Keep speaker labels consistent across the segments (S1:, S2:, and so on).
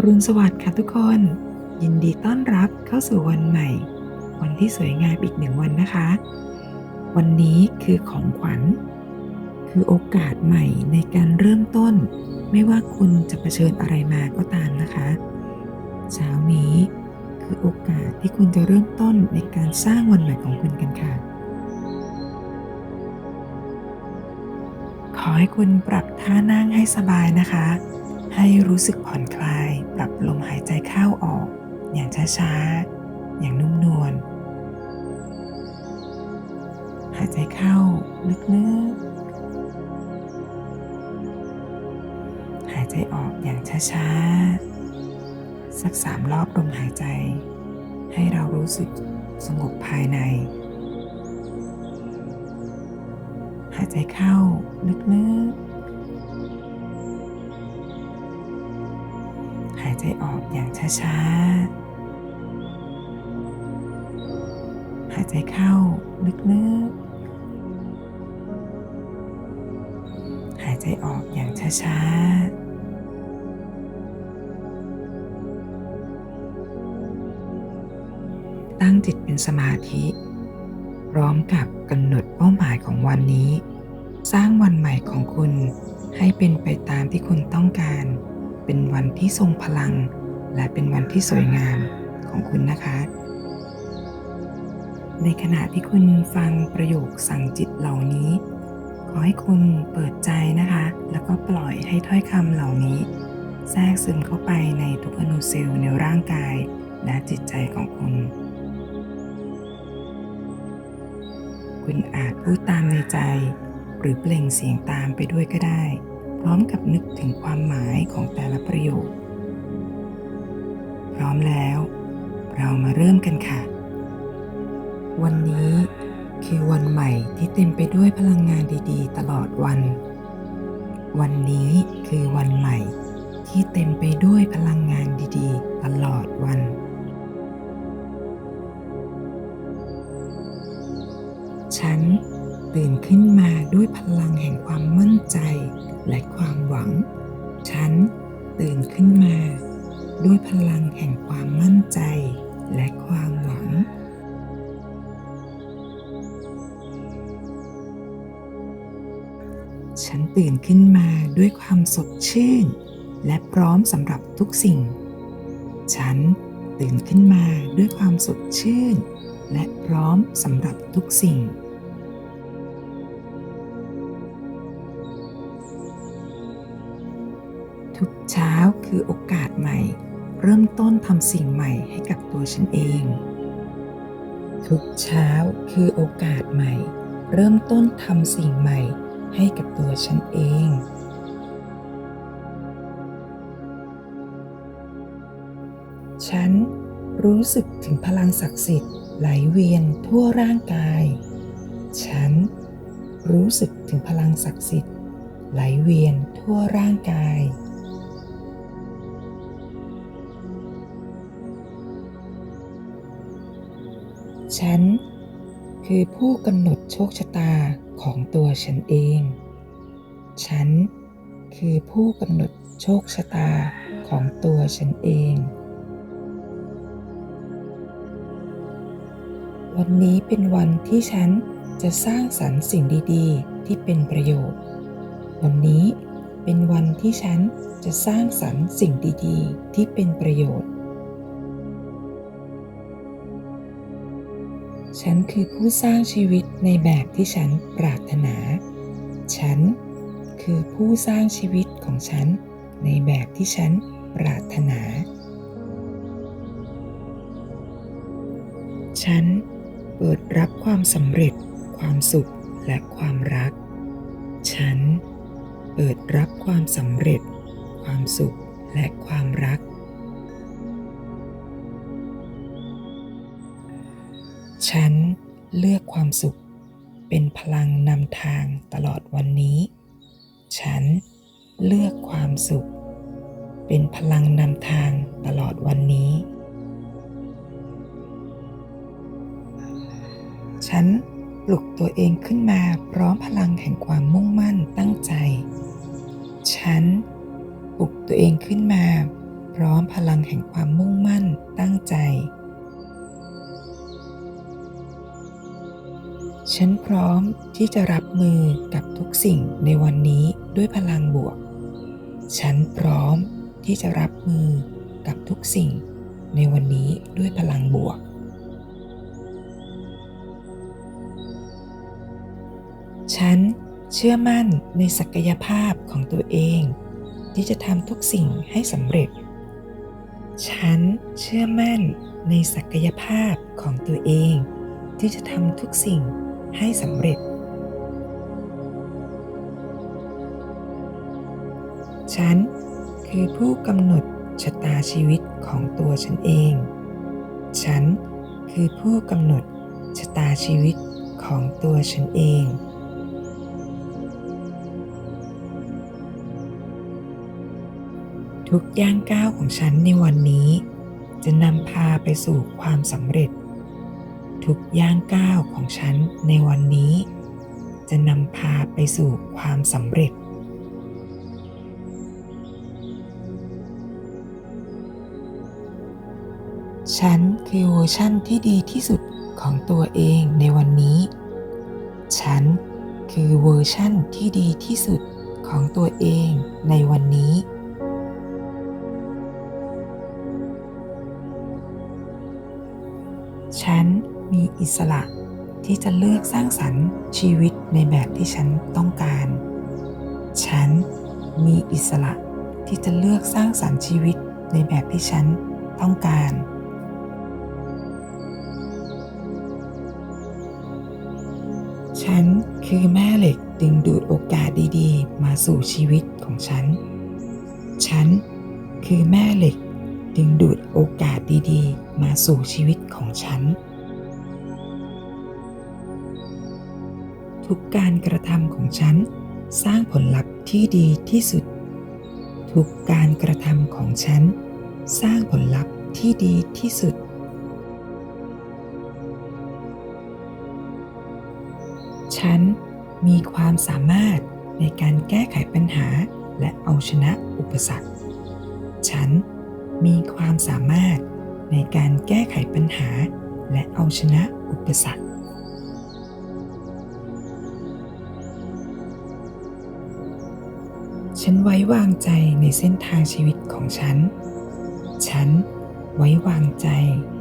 S1: อรุณสวัสดิ์ค่ะทุกคน ยินดีต้อนรับเข้าสู่วันใหม่ วันที่สวยงามอีกหนึ่งวันนะคะ วันนี้คือของขวัญ คือโอกาสใหม่ในการเริ่มต้น ไม่ว่าคุณจะเผชิญอะไรมาก็ตามนะคะเช้านี้คือโอกาสที่คุณจะเริ่มต้นในการสร้างวันใหม่ของคุณกันค่ะ ขอให้คุณปรับท่านั่งให้สบายนะคะ ให้รู้สึกผ่อนคลาย ปรับลมหายใจเข้าออก อย่างช้าๆ อย่างนุ่มนวล หายใจเข้าลึกๆ หายใจออกอย่างช้าๆ สักสามรอบลมหายใจ ให้เรารู้สึกสงบภายใน หายใจเข้าลึกๆ ใจออกอย่างช้าๆ หายใจเข้าลึกๆ หายใจออกอย่างช้าๆตั้งจิตเป็นสมาธิพร้อมกับกำหนดเป้าหมายของวันนี้ สร้างวันใหม่ของคุณให้เป็นไปตามที่คุณต้องการ เป็นวันที่ทรงพลัง และเป็นวันที่สวยงามของคุณนะคะ ในขณะที่คุณฟังประโยคสั่งจิตเหล่านี้ ขอให้คุณเปิดใจนะคะ แล้วก็ปล่อยให้ถ้อยคำเหล่านี้ แทรกซึมเข้าไปในทุกอนุเซลล์ในร่างกายและจิตใจของคุณ คุณอาจพูดตามในใจ หรือเปล่งเสียงตามไปด้วยก็ได้ พร้อมกับนึกถึงความหมายของแต่ละประโยค พร้อมแล้ว เรามาเริ่มกันค่ะ วันนี้คือวันใหม่ที่เต็มไปด้วยพลังงานดีๆ ตลอดวัน วันนี้คือวันใหม่ที่เต็มไปด้วยพลังงานดีๆ ตลอดวัน ฉันตื่นขึ้นมาด้วยพลังแห่งความมั่นใจ และความหวัง ฉันตื่นขึ้นมา ด้วยพลังแห่งความมั่นใจและความหวัง ฉันตื่นขึ้นมาด้วยความสดชื่น และพร้อมสำหรับทุกสิ่ง ฉันตื่นขึ้นมาด้วยความสดชื่น และพร้อมสำหรับทุกสิ่ง ช้าคือโอกาสใหม่ เริ่มต้นทำสิ่งใหม่ให้กับตัวฉันเอง ทุกเช้าคือโอกาสใหม่ เริ่มต้นทำสิ่งใหม่ให้กับตัวฉันเองฉันรู้สึกถึงพลังศักดิ์สิทธิ์ไหลเวียนทั่วร่างกาย ฉันรู้สึกถึงพลังศักดิ์สิทธิ์ไหลเวียนทั่วร่างกาย ฉัน คือผู้กำหนดโชคชะตาของตัวฉันเอง ฉันคือผู้กำหนดโชคชะตาของตัวฉันเอง วันนี้เป็นวันที่ฉันจะสร้างสรรค์สิ่งดีๆ ที่เป็นประโยชน์ วันนี้เป็นวันที่ฉันจะสร้างสรรค์สิ่งดีๆ ที่เป็นประโยชน์ ฉันคือผู้สร้างชีวิตในแบบที่ฉันปรารถนา ฉันคือผู้สร้างชีวิตของฉันในแบบที่ฉันปรารถนา ฉันเปิดรับความสำเร็จ ความสุขและความรัก ฉันเปิดรับความสำเร็จ ความสุขและความรัก ฉันเลือกความสุขเป็นพลังนำทางตลอดวันนี้ ฉันเลือกความสุข เป็นพลังนำทางตลอดวันนี้ ฉันปลุกตัวเองขึ้นมาพร้อมพลังแห่งความมุ่งมั่นตั้งใจ ฉันปลุกตัวเองขึ้นมา พร้อมพลังแห่งความมุ่งมั่นตั้งใจ ฉันพร้อมที่จะรับมือกับทุกสิ่งในวันนี้ด้วยพลังบวก ฉันพร้อมที่จะรับมือกับทุกสิ่งในวันนี้ด้วยพลังบวก ฉันเชื่อมั่นในศักยภาพของตัวเอง ที่จะทำทุกสิ่งให้สำเร็จ ฉันเชื่อมั่นในศักยภาพของตัวเอง ที่จะทำทุกสิ่ง ให้สำเร็จ ฉันคือผู้กำหนดชะตาชีวิตของตัวฉันเอง ฉันคือผู้กำหนดชะตาชีวิตของตัวฉันเอง ทุกย่างก้าวของฉันในวันนี้ จะนำพาไปสู่ความสำเร็จ ทุกย่างก้าวของฉันในวันนี้ จะนำพาไปสู่ความสำเร็จ ฉันคือเวอร์ชั่นที่ดีที่สุดของตัวเองในวันนี้ ฉันคือเวอร์ชั่นที่ดีที่สุดของตัวเองในวันนี้ ฉัน อิสระที่จะเลือกสร้างสรรค์ชีวิตในแบบที่ฉันต้องการ ฉันมีอิสระที่จะเลือกสร้างสรรค์ชีวิตในแบบที่ฉันต้องการ ฉันคือแม่เหล็กดึงดูดโอกาสดีๆ มาสู่ชีวิตของฉัน ฉันคือแม่เหล็กดึงดูดโอกาสดีๆ มาสู่ชีวิตของฉัน ทุกการกระทำของฉัน สร้างผลลัพธ์ที่ดีที่สุด ทุกการกระทำของฉัน สร้างผลลัพธ์ที่ดีที่สุด ฉันมีความสามารถในการแก้ไขปัญหาและเอาชนะอุปสรรค ฉันมีความสามารถในการแก้ไขปัญหาและเอาชนะอุปสรรค ฉันไว้วางใจในเส้นทางชีวิตของฉัน ฉันไว้วางใจ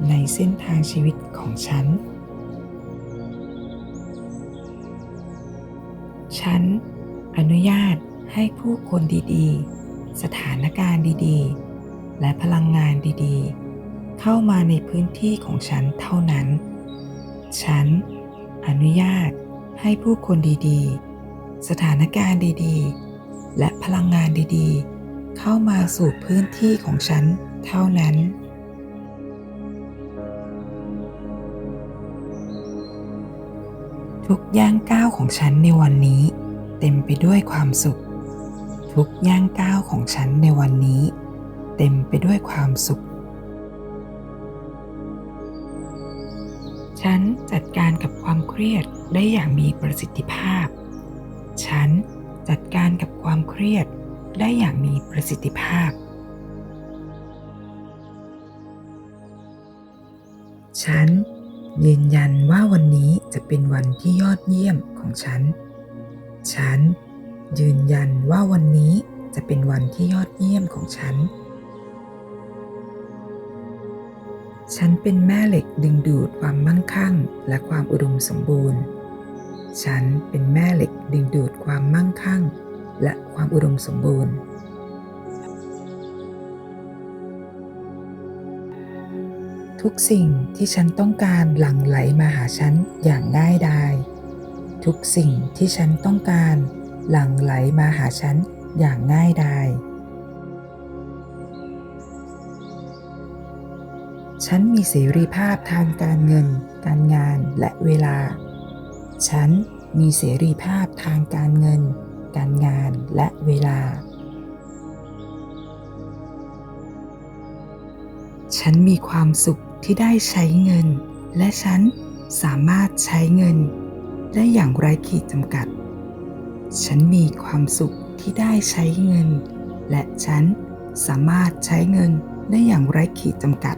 S1: ในเส้นทางชีวิตของฉัน ฉันอนุญาตให้ผู้คนดีๆ สถานการณ์ดีๆ และพลังงานดีๆ เข้ามาในพื้นที่ของฉันเท่านั้น ฉันอนุญาตให้ผู้คนดีๆ สถานการณ์ดีๆ และพลังงานดีๆ เข้ามาสู่พื้นที่ของฉันเท่านั้น ทุกย่างก้าวของฉันในวันนี้ เต็มไปด้วยความสุข ทุกย่างก้าวของฉันในวันนี้ เต็มไปด้วยความสุข ฉันจัดการกับความเครียดได้อย่างมีประสิทธิภาพ เครียดได้อย่างมีประสิทธิภาพ ฉันยืนยันว่าวันนี้จะเป็นวันที่ยอดเยี่ยมของฉัน ฉันยืนยันว่าวันนี้จะเป็นวันที่ยอดเยี่ยมของฉัน ฉันเป็นแม่เหล็กดึงดูดความมั่งคั่งและความอุดมสมบูรณ์ ฉันเป็นแม่เหล็กดึงดูดความมั่งคั่ง และความอุดมสมบูรณ์ ทุกสิ่งที่ฉันต้องการหลั่งไหลมาหาฉันอย่างง่ายดาย ทุกสิ่งที่ฉันต้องการหลั่งไหลมาหาฉันอย่างง่ายดายฉันมีเสรีภาพทางการเงิน การงานและเวลา ฉันมีเสรีภาพทางการเงิน การงานและเวลา ฉันมีความสุขที่ได้ใช้เงิน และฉันสามารถใช้เงิน ได้อย่างไร้ขีดจำกัด ฉันมีความสุขที่ได้ใช้เงิน และฉันสามารถใช้เงินได้อย่างไร้ขีดจำกัด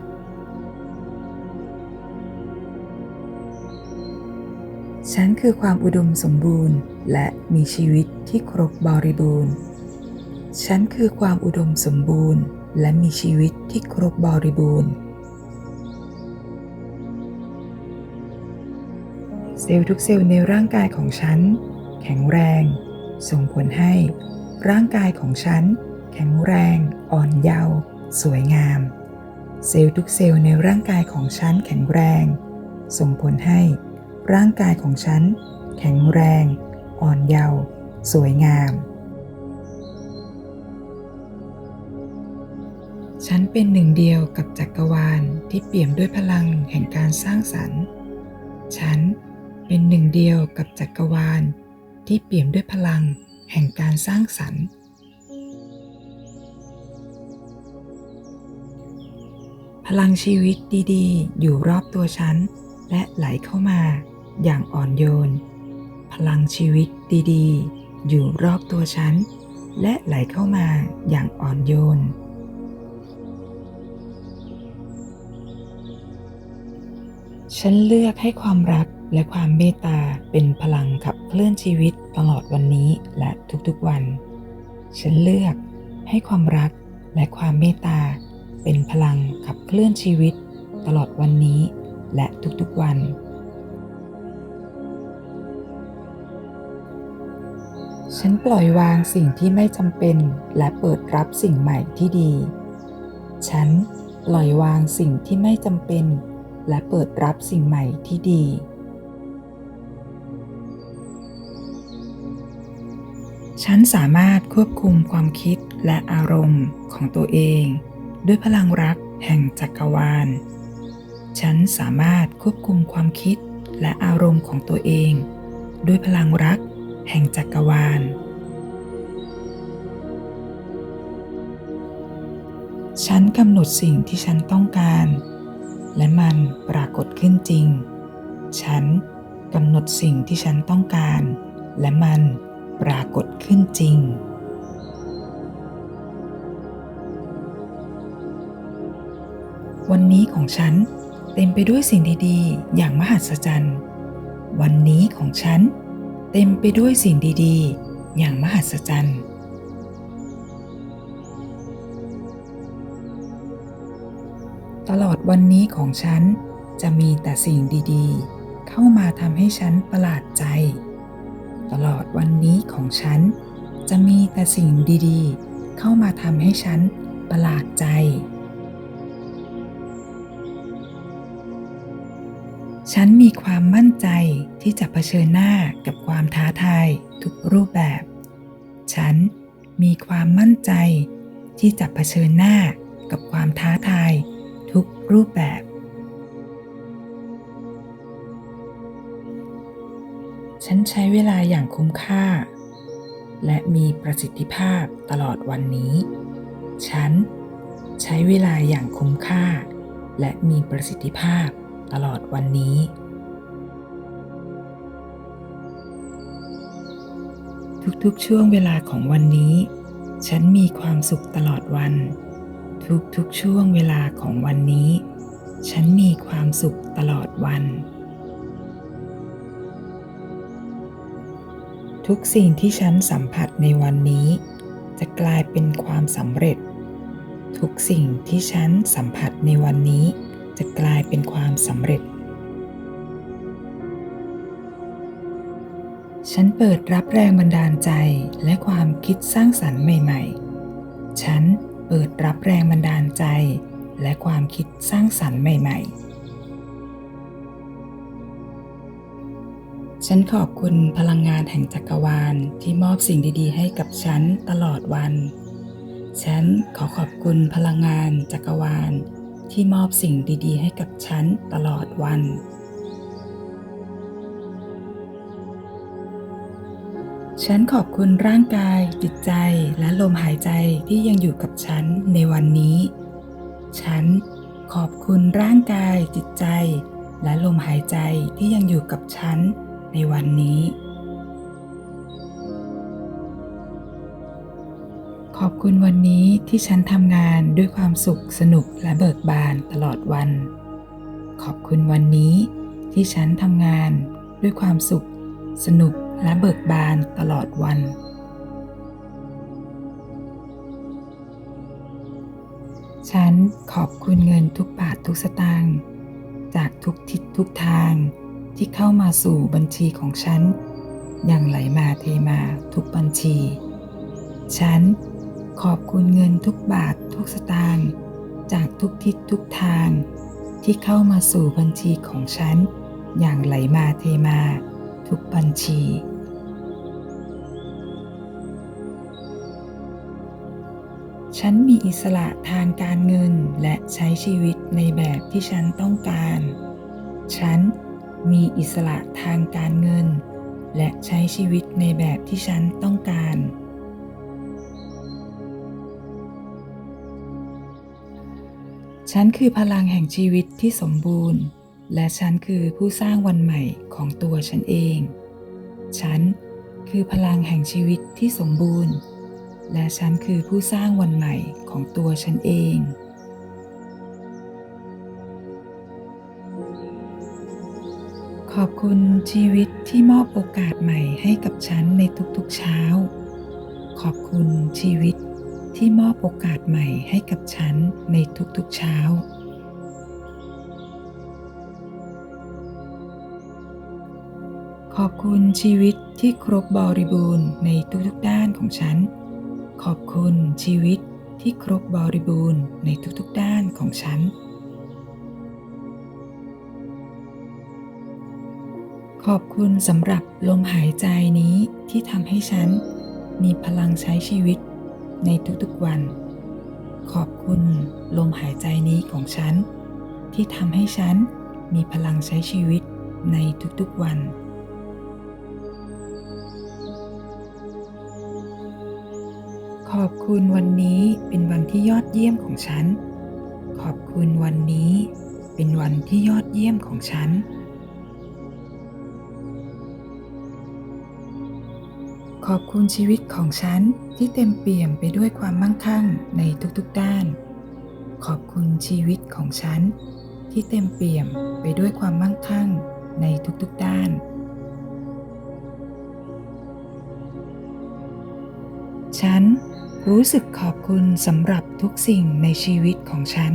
S1: ฉันคือความอุดมสมบูรณ์ และมีชีวิตที่ครบบริบูรณ์ ฉันคือความอุดมสมบูรณ์ และมีชีวิตที่ครบบริบูรณ์ เซลล์ทุกเซลล์ในร่างกายของฉัน แข็งแรง ส่งผลให้ ร่างกายของฉัน แข็งแรง อ่อนเยาว์สวยงาม เซลล์ทุกเซลล์ในร่างกายของฉันแข็งแรง ส่งผลให้ ร่างกายของฉัน แข็งแรง อ่อนเยาว์สวยงาม ฉันเป็นหนึ่งเดียวกับจักรวาลที่เปี่ยมด้วยพลังแห่งการสร้างสรรค์ ฉันเป็นหนึ่งเดียวกับจักรวาลที่เปี่ยมด้วยพลังแห่งการสร้างสรรค์ พลังชีวิตดีๆ อยู่รอบตัวฉันและไหลเข้ามา อย่างอ่อนโยน พลังชีวิตดีๆ อยู่รอบตัวฉัน และไหลเข้ามาอย่างอ่อนโยน ฉันเลือกให้ความรักและความเมตตาเป็นพลังขับเคลื่อนชีวิตตลอดวันนี้และทุกๆวัน ฉันเลือกให้ความรักและความเมตตาเป็นพลังขับเคลื่อนชีวิตตลอดวันนี้และทุกๆวัน ฉันปล่อยวางสิ่งที่ไม่จำเป็นและเปิดรับสิ่งใหม่ที่ดี ฉันปล่อยวางสิ่งที่ไม่จำเป็น และเปิดรับสิ่งใหม่ที่ดี ฉันสามารถควบคุมความคิดและอารมณ์ของตัวเอง ด้วยพลังรักแห่งจักรวาล ฉันสามารถควบคุมความคิดและอารมณ์ของตัวเอง ด้วยพลังรัก แห่งจักรวาล ฉันกำหนดสิ่งที่ฉันต้องการ และมันปรากฏขึ้นจริง ฉันกำหนดสิ่งที่ฉันต้องการ และมันปรากฏขึ้นจริงวันนี้ของฉันเต็มไปด้วยสิ่งดีๆ อย่างมหัศจรรย์ วันนี้ของฉัน เต็มไปด้วยสิ่งดีๆ อย่างมหัศจรรย์ ตลอดวันนี้ของฉันจะมีแต่สิ่งดีๆ เข้ามาทำให้ฉันประหลาดใจ ตลอดวันนี้ของฉันจะมีแต่สิ่งดีๆ เข้ามาทำให้ฉันประหลาดใจ ฉันมีความมั่นใจที่จะเผชิญหน้ากับความท้าทายทุกรูปแบบ ฉันมีความมั่นใจที่จะเผชิญหน้ากับความท้าทายทุกรูปแบบ ฉันใช้เวลาอย่างคุ้มค่า และมีประสิทธิภาพตลอดวันนี้ ฉันใช้เวลาอย่างคุ้มค่า และมีประสิทธิภาพ ตลอดวันนี้ ทุกๆช่วงเวลาของวันนี้ ฉันมีความสุขตลอดวัน ทุกๆช่วงเวลาของวันนี้ ฉันมีความสุขตลอดวัน ทุกสิ่งที่ฉันสัมผัสในวันนี้ จะกลายเป็นความสำเร็จ ทุกสิ่งที่ฉันสัมผัสในวันนี้ จะกลายเป็นความสำเร็จ ฉันเปิดรับแรงบันดาลใจและความคิดสร้างสรรค์ใหม่ ๆ ฉันเปิดรับแรงบันดาลใจ และความคิดสร้างสรรค์ใหม่ ๆฉันขอบคุณพลังงานแห่งจักรวาลที่มอบสิ่งดี ๆ ให้กับฉันตลอดวัน ฉันขอขอบคุณพลังงานจักรวาล ที่มอบสิ่งดีๆ ให้กับฉันตลอดวัน ฉันขอบคุณร่างกาย จิตใจและลมหายใจที่ยังอยู่กับฉันในวันนี้ ฉันขอบคุณร่างกาย จิตใจ และลมหายใจที่ยังอยู่กับฉันในวันนี้ คุณวันนี้ที่ฉันทำงานด้วยความสุขสนุกและเบิกบานตลอดวัน ขอบคุณวันนี้ที่ฉันทำงานด้วยความสุข สนุกและเบิกบานตลอดวัน ฉันขอบคุณเงินทุกบาททุกสตางค์จากทุกทิศทุกทางที่เข้ามาสู่บัญชีของฉัน อย่างไหลมาเทมาทุกบัญชี ฉัน ขอบคุณเงินทุกบาททุกสตางค์จากทุกทิศทุกทาง ที่เข้ามาสู่บัญชีของฉัน อย่างไหลมาเทมา ทุกบัญชี ฉันมีอิสระทางการเงินและใช้ชีวิตในแบบที่ฉันต้องการ ฉันมีอิสระทางการเงิน และใช้ชีวิตในแบบที่ฉันต้องการ ฉันคือพลังแห่งชีวิตที่สมบูรณ์ และฉันคือผู้สร้างวันใหม่ของตัวฉันเอง ฉันคือพลังแห่งชีวิตที่สมบูรณ์ และฉันคือผู้สร้างวันใหม่ของตัวฉันเอง ขอบคุณชีวิตที่มอบโอกาสใหม่ให้กับฉันในทุกๆเช้า ขอบคุณชีวิต ที่มอบโอกาสใหม่ให้กับฉันในทุกๆเช้า ขอบคุณชีวิตที่ครบบริบูรณ์ในทุกๆด้านของฉัน ขอบคุณชีวิตที่ครบบริบูรณ์ในทุกๆด้านของฉัน ขอบคุณสำหรับลมหายใจนี้ที่ทำให้ฉันมีพลังใช้ชีวิต ในทุกๆวัน ขอบคุณลมหายใจนี้ของฉัน ที่ทำให้ฉันมีพลังใช้ชีวิตในทุกๆวัน ขอบคุณวันนี้เป็นวันที่ยอดเยี่ยมของฉัน ขอบคุณวันนี้เป็นวันที่ยอดเยี่ยมของฉัน ขอบคุณชีวิตของฉันที่เต็มเปี่ยมไปด้วยความมั่งคั่งในทุกๆด้าน ขอบคุณชีวิตของฉันที่เต็มเปี่ยมไปด้วยความมั่งคั่งในทุกๆด้าน ฉันรู้สึกขอบคุณสำหรับทุกสิ่งในชีวิตของฉัน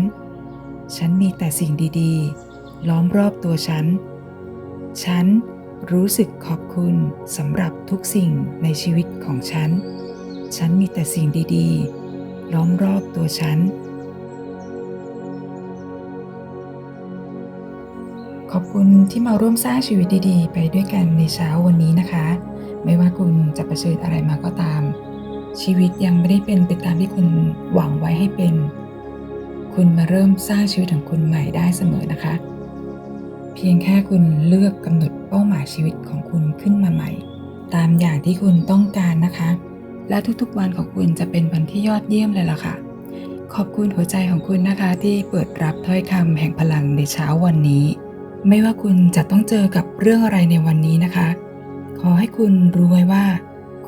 S1: ฉันมีแต่สิ่งดีๆ ล้อมรอบตัวฉัน ฉัน รู้สึกขอบคุณสำหรับทุกสิ่งในชีวิตของฉัน ฉันมีแต่สิ่งดีๆ ล้อมรอบตัวฉัน ขอบคุณที่มาร่วมสร้างชีวิตดีๆ ไปด้วยกันในเช้าวันนี้นะคะ ไม่ว่าคุณจะประเชิญอะไรมาก็ตาม ชีวิตยังไม่ได้เป็นไปตามที่คุณหวังไว้ให้เป็น คุณมาเริ่มสร้างชีวิตของคุณใหม่ได้เสมอนะคะ พียงแค่คุณเลือกกำหนดเป้าหมายชีวิตของคุณขึ้นมาใหม่ ตามอย่างที่คุณต้องการนะคะ และทุกๆวันของคุณจะเป็นวันที่ยอดเยี่ยมเลยล่ะค่ะ ขอบคุณหัวใจของคุณนะคะที่เปิดรับถ้อยคำแห่งพลังในเช้าวันนี้ ไม่ว่าคุณจะต้องเจอกับเรื่องอะไรในวันนี้นะคะ ขอให้คุณรู้ไว้ว่า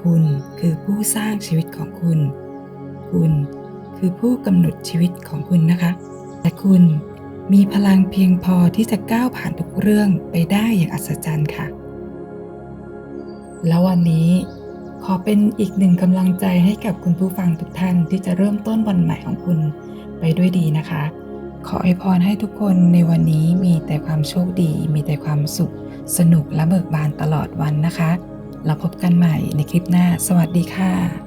S1: คุณคือผู้สร้างชีวิตของคุณ คุณคือผู้กำหนดชีวิตของคุณนะคะและคุณ มีพลังเพียงพอที่จะก้าวผ่านทุกเรื่องไปได้อย่างอัศจรรย์ค่ะ แล้ววันนี้ขอเป็นอีกหนึ่งกำลังใจให้กับคุณผู้ฟังทุกท่านที่จะเริ่มต้นวันใหม่ของคุณไปด้วยดีนะคะ ขออวยพรให้ทุกคนในวันนี้มีแต่ความโชคดี มีแต่ความสุข สนุกและเบิกบานตลอดวันนะคะ เราพบกันใหม่ในคลิปหน้า สวัสดีค่ะ